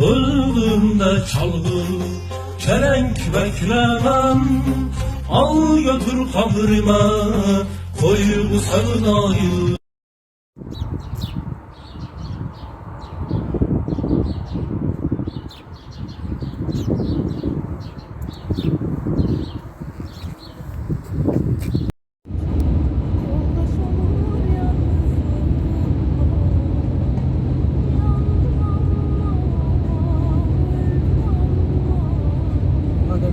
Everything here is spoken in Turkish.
Ölümde çalgın çelenk beklemem Al götür kabrime koy bu sevdayı